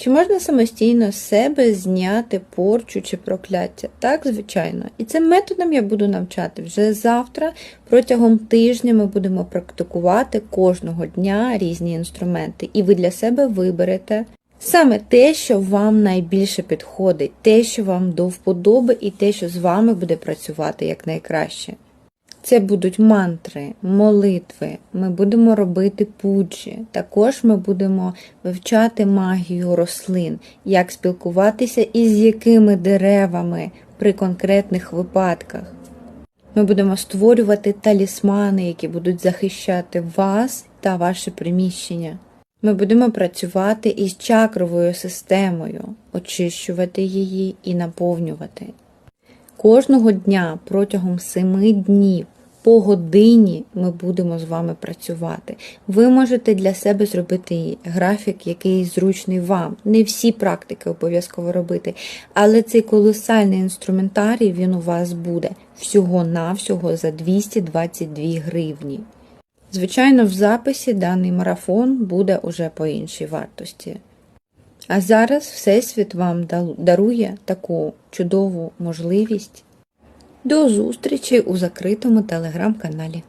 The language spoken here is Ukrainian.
Чи можна самостійно себе зняти порчу чи прокляття? Так, звичайно. І цим методом я буду навчати вже завтра. Протягом тижня ми будемо практикувати кожного дня різні інструменти, і ви для себе виберете саме те, що вам найбільше підходить, те, що вам до вподоби, і те, що з вами буде працювати якнайкраще. Це будуть мантри, молитви, ми будемо робити пуджі. Також ми будемо вивчати магію рослин, як спілкуватися і з якими деревами при конкретних випадках. Ми будемо створювати талісмани, які будуть захищати вас та ваше приміщення. Ми будемо працювати із чакровою системою, очищувати її і наповнювати. Кожного дня протягом семи днів по годині ми будемо з вами працювати. Ви можете для себе зробити графік, який зручний вам. Не всі практики обов'язково робити, але цей колосальний інструментарій він у вас буде всього-навсього за 222 гривні. Звичайно, в записі даний марафон буде уже по іншій вартості. А зараз Всесвіт вам дарує таку чудову можливість. До зустрічі у закритому телеграм-каналі.